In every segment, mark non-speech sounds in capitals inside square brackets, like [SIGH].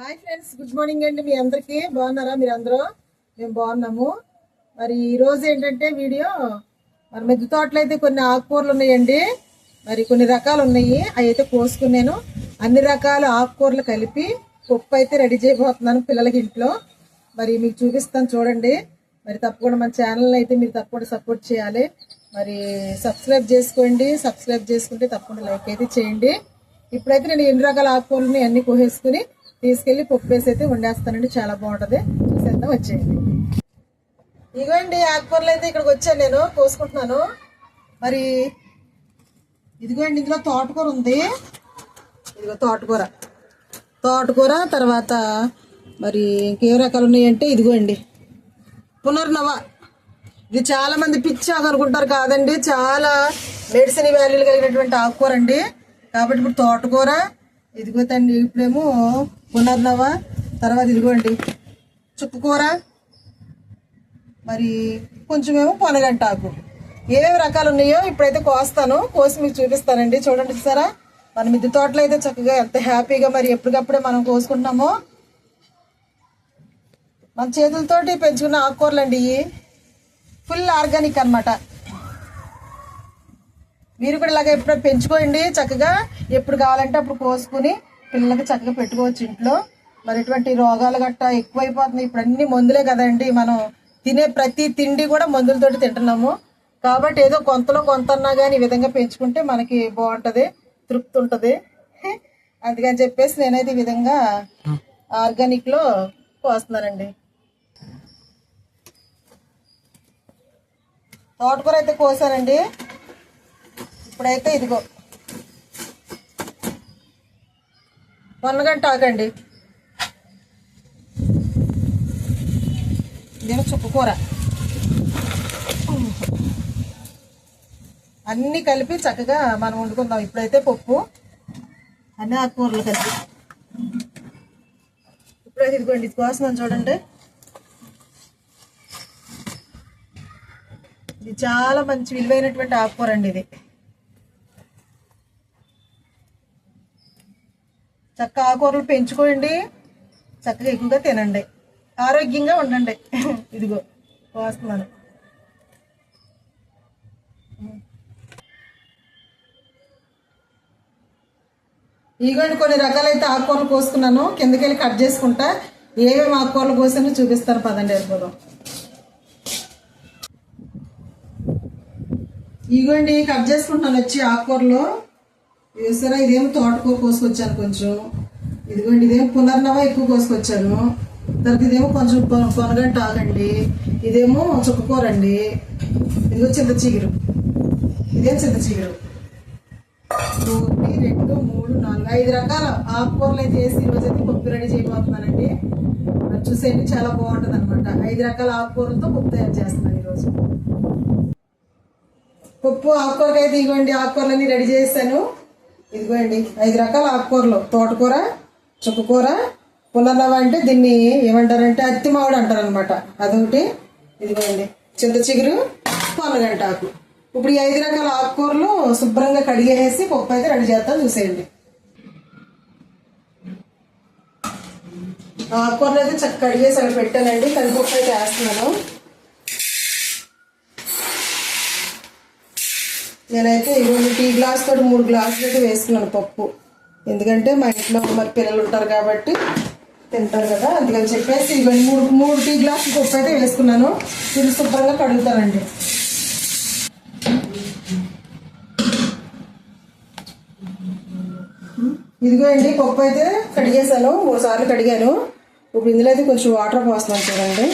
Hi friends good morning అండి మీ అందరికీ. బాగున్నారా మీరు అందరూ మేము బాగున్నాము. మరి ఈరోజు ఏంటంటే వీడియో మరి మెద్దు తోటలో అయితే కొన్ని ఆకుకూరలు ఉన్నాయండి. మరి కొన్ని రకాలు ఉన్నాయి. అవి అయితే కోసుకున్నాను. అన్ని రకాల ఆకుకూరలు కలిపి పప్పు అయితే రెడీ చేయబోతున్నాను పిల్లలకి ఇంట్లో. మరి మీకు చూపిస్తాను చూడండి. మరి తప్పకుండా మన ఛానల్ అయితే మీరు తప్పకుండా సపోర్ట్ చేయాలి. మరి సబ్స్క్రైబ్ చేసుకోండి. సబ్స్క్రైబ్ చేసుకుంటే తప్పకుండా లైక్ అయితే చేయండి. ఇప్పుడైతే నేను ఎన్ని రకాల ఆకుకూరలని అన్నీ కోసేసుకుని తీసుకెళ్ళి పప్పు వేసి అయితే వండేస్తానండి. చాలా బాగుంటది. చూసేద్దాం వచ్చేయండి. ఇదిగోండి ఆకుకూరలు అయితే ఇక్కడికి వచ్చాను నేను కోసుకుంటున్నాను. మరి ఇదిగోండి ఇందులో తోటకూర ఉంది. ఇదిగో తోటకూర. తోటకూర తర్వాత మరి ఇంకేం రకాలు ఉన్నాయంటే ఇదిగోండి. పునర్నవ. ఇది చాలా మంది పిచ్చి ఆకు అనుకుంటారు కాదండి. చాలా మెడిసిన్ వాల్యూలు కలిగినటువంటి ఆకుకూర అండి. కాబట్టి ఇప్పుడు తోటకూర ఇదిగో తండి ఇప్పుడేమో పునర్నవ తర్వాత ఇదిగోండి. చుక్కుకూర మరి కొంచెమేమో పొనగంట ఆకు ఏమేమి రకాలు ఉన్నాయో ఇప్పుడైతే కోస్తాను. కోసి మీకు చూపిస్తానండి. చూడండి సారా మన మిద్దె తోటలో అయితే చక్కగా ఎంత హ్యాపీగా మరి ఎప్పటికప్పుడే మనం కోసుకుంటున్నామో. మన చేతులతోటి పెంచుకున్న ఆకుకూరలు అండి ఫుల్ ఆర్గానిక్ అనమాట మీరు కూడా ఇలాగ ఎప్పుడు పెంచుకోండి చక్కగా. ఎప్పుడు కావాలంటే అప్పుడు కోసుకుని పిల్లలకి చక్కగా పెట్టుకోవచ్చు ఇంట్లో. మరి ఇటువంటి రోగాలు గట్టా ఎక్కువైపోతున్నాయి. ఇప్పుడు అన్ని మందులే కదండి. మనం తినే ప్రతి తిండి కూడా మందులతోటి తింటున్నాము. కాబట్టి ఏదో కొంతలో కొంత అన్నా కానీ ఈ విధంగా పెంచుకుంటే మనకి బాగుంటుంది తృప్తి ఉంటుంది అందుకని చెప్పేసి నేనైతే ఈ విధంగా ఆర్గానిక్లో కోస్తున్నానండి తోటకూర అయితే కోసానండి. ఇప్పుడైతే ఇదిగో వన్నగంట ఆకండి ఇదేమో చుక్కకూర అన్నీ కలిపి చక్కగా మనం వండుకుందాం. ఇప్పుడైతే పప్పు అన్ని ఆకుకూరలు కలిపి. ఇప్పుడైతే ఇదిగోండి ఇది కోస్తున్నాను చూడండి. ఇది చాలా మంచి విలువైనటువంటి ఆకుకూర అండి ఇది. చక్క ఆకుకూరలు పెంచుకోండి. చక్కగా ఎక్కువగా తినండి. ఆరోగ్యంగా ఉండండి. [LAUGHS] ఇదిగో కోస్తున్నాను ఇగోండి కొన్ని రకాలైతే ఆకుకూరలు కోసుకున్నాను. కిందకి వెళ్ళి కట్ చేసుకుంటా. ఏమేమి ఆకుకూరలు కోసానో చూపిస్తాను. పదండి వెళ్ళిపోదాం ఇదిగోండి కట్ చేసుకుంటాను వచ్చి ఆకుకూరలు. సరే ఇదేమో తోటకూర కోసుకొచ్చాను కొంచెం. ఇదిగోండి ఇదేమో పునర్నవ ఎక్కువ కోసుకొచ్చాను. తర్వాత ఇదేమో కొంచెం పొనగంట ఆగండి ఇదేమో చుక్కకూర అండి ఇదిగో చింత చిగురు. ఇదేం చింత చిగురు? ఒకటి రెండు మూడు నాలుగు ఐదు రకాల ఆకుకూరలు అయితే వేసి ఈరోజు అయితే పప్పు రెడీ చేయబోతున్నానండి. అది చూసేయండి చాలా బాగుంటుంది అనమాట ఐదు రకాల ఆకుకూరలతో పప్పు తయారు చేస్తున్నాను ఈరోజు పప్పు ఆకుకూరకి అయితే ఇదిగోండి ఆకుకూరలన్నీ రెడీ చేశాను. ఇదిగోండి ఐదు రకాల ఆకుకూరలు. తోటకూర చుక్కకూర పుల్లనవ అంటే దీన్ని ఏమంటారంటే అత్తి మామిడి అంటారు అనమాట అదొకటి. ఇదిగోండి చింత చిగురు పొన్నగంట ఆకు. ఇప్పుడు ఈ ఐదు రకాల ఆకుకూరలు శుభ్రంగా కడిగేసి పప్పు అయితే రెడీ చేస్తాను చూసేయండి. ఆకుకూరలు అయితే చక్కగా కడిగేసి అక్కడ పెట్టానండి. కందిపప్పు అయితే వేస్తున్నాను. నేనైతే రెండు టీ గ్లాస్ తోటి మూడు గ్లాసులు అయితే వేసుకున్నాను పప్పు. ఎందుకంటే మా ఇంట్లో మరి పిల్లలు ఉంటారు కాబట్టి తింటారు కదా అందుకని చెప్పేసి ఇవన్నీ మూడు మూడు టీ గ్లాసులు పప్పు అయితే వేసుకున్నాను. ఇది శుభ్రంగా కడుగుతానండి ఇదిగో అండి పప్పు అయితే కడిగేసాను మూడు సార్లు కడిగాను. ఇప్పుడు ఇందులో అయితే కొంచెం వాటర్ పోస్తున్నాను చూడండి.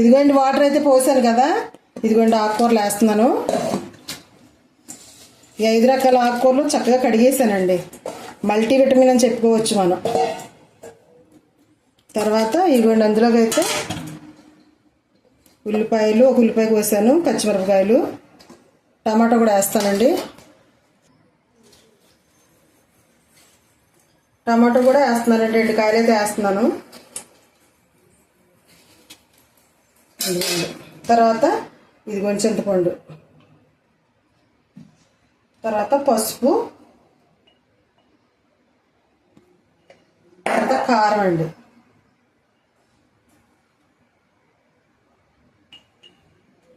ఇదిగోండి వాటర్ అయితే పోసాను కదా. ఇదిగోండి ఆకుకూరలు వేస్తున్నాను. ఈ ఐదు రకాల ఆకుకూరలు చక్కగా కడిగేసానండి మల్టీ విటమిన్ అని చెప్పుకోవచ్చు మనం. తర్వాత ఇదిగోండి అందులోకి అయితే ఉల్లిపాయలు ఒక ఉల్లిపాయ కోసాను పచ్చిమిరపకాయలు టమాటా కూడా వేస్తానండి. టమాటో కూడా వేస్తున్నానండి రెండు కాయలు అయితే వేస్తున్నాను. ఇదిగోండి తర్వాత ఇదిగోండి చింతపండు. తర్వాత పసుపు. తర్వాత కారం అండి.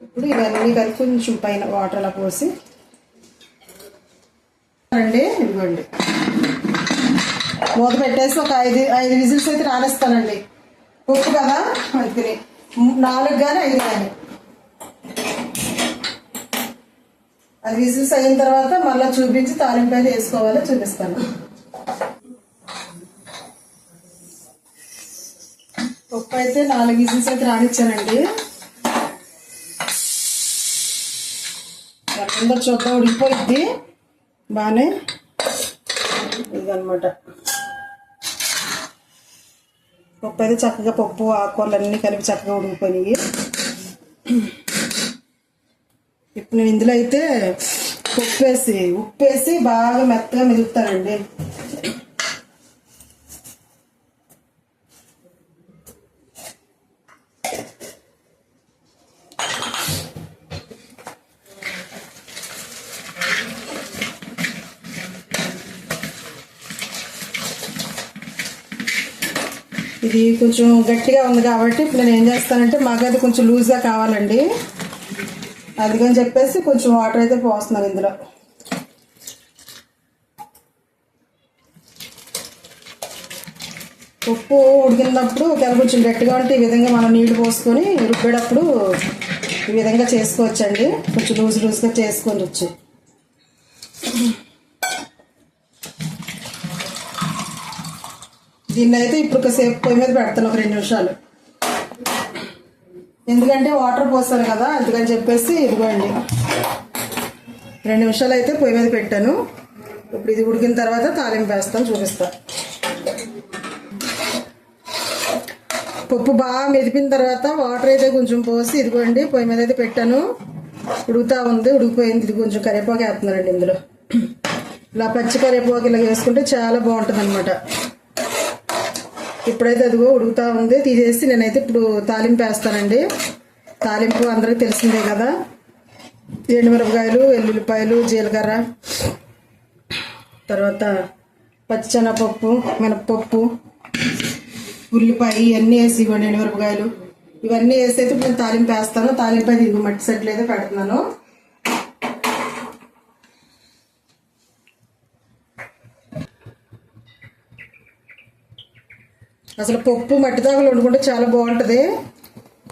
ఇప్పుడు ఇవన్నీ కలిపి కొంచెం పైన వాటర్ అలా పోసి. అండి ఇదిగోండి. మూత పెట్టేసి ఒక ఐదు ఐదు విజిల్స్ అయితే రానేస్తానండి ఉప్పు కదా? అందుకని నాలుగు కానీ ఐదు కానీ అది విజిల్స్ అయిన తర్వాత మళ్ళీ చూపించి తాలింపు అయితే వేసుకోవాలో చూపిస్తాను. పప్పు అయితే నాలుగు విజిల్స్ అయితే రానిచ్చానండి. కింద చూద్దాం ఉడికిపోయిద్ది. బాగానే ఇదనమాట పప్పు అయితే చక్కగా పప్పు ఆకుకూరలు అన్నీ కలిపి చక్కగా ఉడికిపోయినాయి. ఇప్పుడు నేను ఇందులో అయితే ఉప్పు వేసి ఉప్పు వేసి బాగా మెత్తగా మెదుగుతానండి ఇది కొంచెం గట్టిగా ఉంది కాబట్టి ఇప్పుడు నేను ఏం చేస్తానంటే మాకు అది కొంచెం లూజ్గా కావాలండి. అందుకని చెప్పేసి కొంచెం వాటర్ అయితే పోస్తున్నాను ఇందులో. ఉప్పు ఉడికినప్పుడు ఒకవేళ కొంచెం గట్టిగా ఉంటే ఈ విధంగా మనం నీళ్ళు పోసుకొని రుబ్బేటప్పుడు ఈ విధంగా చేసుకోవచ్చండి. కొంచెం లూజ్ లూజ్గా చేసుకొని దీన్ని అయితే ఇప్పుడు సేపు పొయ్యి మీద పెడతాను ఒక రెండు నిమిషాలు. ఎందుకంటే వాటర్ పోస్తారు కదా అందుకని చెప్పేసి ఇదిగోండి. రెండు నిమిషాలు అయితే పొయ్యి మీద పెట్టాను. ఇప్పుడు ఇది ఉడికిన తర్వాత తాలింపు వేస్తాను చూపిస్తా. పప్పు బాగా మెదిపిన తర్వాత వాటర్ అయితే కొంచెం పోసి ఇదిగోండి పొయ్యి మీద అయితే పెట్టాను. ఉడుకుతా ఉంది ఉడికిపోయింది. ఇది కొంచెం కరివేపాకు వేస్తున్నారండి ఇందులో. [CLEARS THROAT] ఇలా పచ్చి కరివేపాకు ఇలా వేసుకుంటే చాలా బాగుంటుంది అనమాట ఇప్పుడైతే అదిగో ఉడుకుతా ఉంది. తీసేసి నేనైతే ఇప్పుడు తాలింపు వేస్తానండి. తాలింపు అందరికి తెలిసిందే కదా. ఎండుమిరపకాయలు వెల్లుల్లిపాయలు జీలకర్ర తర్వాత పచ్చిశనగపప్పు మినపప్పు ఉల్లిపాయ ఇవన్నీ వేసి ఇవ్వండి ఎండుమిరపకాయలు. ఇవన్నీ వేసి అయితే ఇప్పుడు నేను తాలింపు వేస్తాను. తాలింపు అయితే ఇది మట్టి సెట్లు అయితే పెడుతున్నాను. అసలు పప్పు మట్టి దాకలు వండుకుంటే చాలా బాగుంటుంది.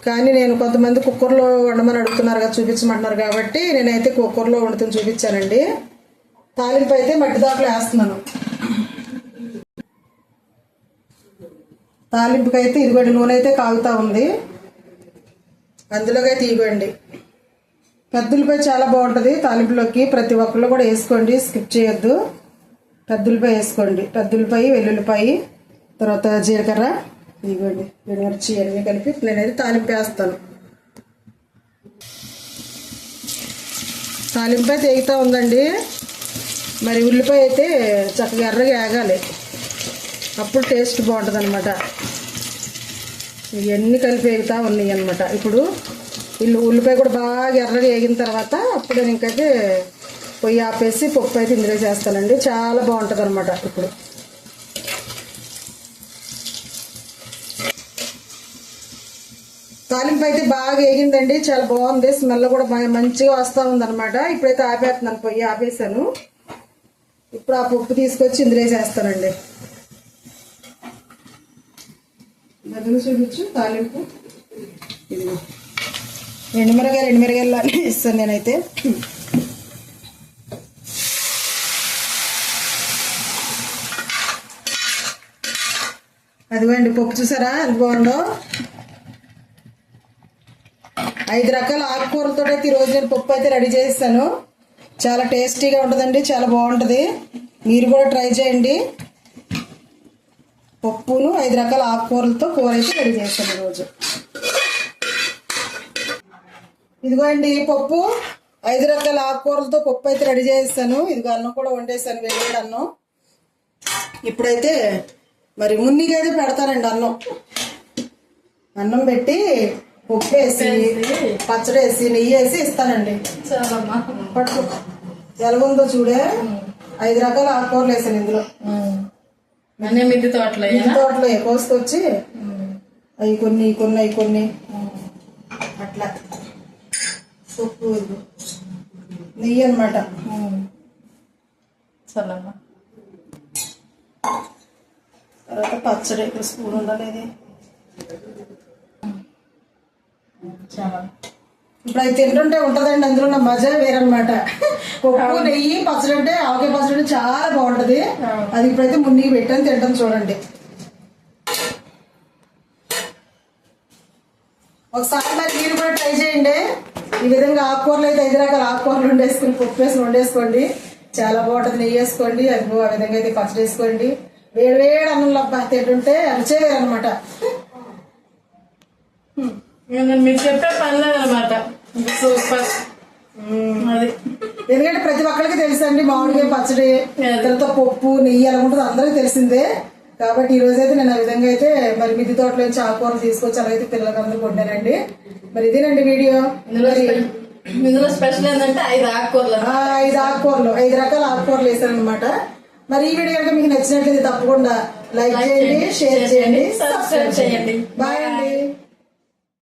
కానీ నేను కొంతమంది కుక్కర్లో వండమని అడుగుతున్నారు కదా చూపించమంటున్నారు కాబట్టి నేనైతే కుక్కర్లో వండుతుంది చూపించానండి. తాలింపు అయితే మట్టి దాకలు వేస్తున్నాను. తాలింపుకి అయితే ఇదిగోండి నూనె అయితే కాగుతూ ఉంది. అందులోకి అయితే ఇవ్వండి. పెద్దలపై చాలా బాగుంటుంది తాలింపులోకి. ప్రతి ఒక్కళ్ళు కూడా వేసుకోండి స్కిప్ చేయొద్దు. పెద్దలపై వేసుకోండి. పెద్దలపై వెల్లుల్లిపాయి తర్వాత జీలకర్ర ఇవ్వండి మిర్చి అన్నీ కలిపి నేనైతే తాలింపు వేస్తాను. తాలింపు అయితే ఎగుతూ ఉందండి. మరి ఉల్లిపాయ అయితే చక్కగా ఎర్రగా వేగాలి అప్పుడు టేస్ట్ బాగుంటుంది అనమాట ఇవన్నీ కలిపి వేగుతూ ఉన్నాయి అనమాట ఇప్పుడు ఇల్లు ఉల్లిపాయ కూడా బాగా ఎర్రగా వేగిన తర్వాత అప్పుడు నేను ఇంకైతే పొయ్యి ఆపేసి పప్పు అయితే ఇందులో చేస్తానండి. చాలా బాగుంటుంది అనమాట ఇప్పుడు. తాలింపు అయితే బాగా వేగిందండి చాలా బాగుంది. స్మెల్ కూడా బాగా మంచిగా వస్తూ ఉందనమాట ఇప్పుడైతే ఆపేస్తున్నాను పొయ్యి ఆపేసాను ఇప్పుడు ఆ పప్పు తీసుకొచ్చి ఇందులో వేసేస్తానండి. దగ్గర చూపించు తాలింపు. ఇదిగో. రెండు మిరగాయలు ఇస్తాను నేనైతే. అదిగోండి పప్పు చూసారా? ఎంత బాగుందో? ఐదు రకాల ఆకుకూరలతో అయితే ఈరోజు నేను పప్పు అయితే రెడీ చేస్తాను చాలా టేస్టీగా ఉంటుందండి చాలా బాగుంటుంది. మీరు కూడా ట్రై చేయండి. పప్పును ఐదు రకాల ఆకుకూరలతో కూర అయితే రెడీ చేస్తాను ఈరోజు ఇదిగో అండి పప్పు. ఐదు రకాల ఆకుకూరలతో పప్పు అయితే రెడీ చేస్తాను ఇదిగో అన్నం కూడా వండేసాను వేడి అన్నం. ఇప్పుడైతే మరి మున్నిగా అయితే పెడతానండి అన్నం. అన్నం పెట్టి ఉప్పు వేసి పచ్చడి వేసి నెయ్యి వేసి ఇస్తానండి పట్టు ఎలాగుందో చూడే. ఐదు రకాల ఆకుకూరలు వేసాను ఇందులో. మిద్ది తోటలో ఇంటి తోటలో కోసుకొచ్చి అవి కొన్ని కొన్ని అవి కొన్ని. అట్లా. ఉప్పు. నెయ్యి అనమాట తర్వాత పచ్చడి స్పూన్ ఉండాలి ఇది. చాలా ఇప్పుడు అవి తింటుంటే ఉంటదండి అందులో ఉన్న మజా వేరనమాట పప్పు నెయ్యి పచ్చడి అంటే ఆవకాయ పచ్చడి అంటే చాలా బాగుంటది. అది ఇప్పుడైతే మున్నికి పెట్టాను తింటాం చూడండి. ఒకసారి మరి మీరు కూడా ట్రై చేయండి. ఈ విధంగా ఆకుకూరలు అయితే ఐదు రకాల ఆకుకూరలు వండేసుకుని పప్పు వేసి వండేసుకోండి. చాలా బాగుంటుంది. నెయ్యి వేసుకోండి అది ఆ విధంగా అయితే పచ్చడి వేసుకోండి. వేడి వేడి అన్నంలో అబ్బా తింటుంటే రుచే వేరనమాట మీకు చెప్పే లేదనమాట సూపర్ అది. ఎందుకంటే ప్రతి ఒక్కరికి తెలుసండి మామిడికాయ పచ్చడి. తర్వాత పప్పు నెయ్యి అలా ఉంటుంది అందరికీ తెలిసిందే. కాబట్టి ఈ రోజు అయితే నేను ఆ విధంగా అయితే మరి మిద్ది తోటలో నుంచి ఆకుకూరలు తీసుకొచ్చి అలాగైతే పిల్లలకి అందరూ కొట్టానండి. మరి ఇదేనండి వీడియో? ఇందులో స్పె- ఇందులో స్పెషల్ ఏంటంటే ఐదు ఆకుకూరలు ఐదు ఆకుకూరలు ఐదు రకాల ఆకుకూరలు వేసాను అనమాట మరి ఈ వీడియో కనుక మీకు నచ్చినట్లయితే తప్పకుండా లైక్ చేయండి షేర్ చేయండి సబ్స్క్రైబ్ చేయండి. బాయ్ అండి.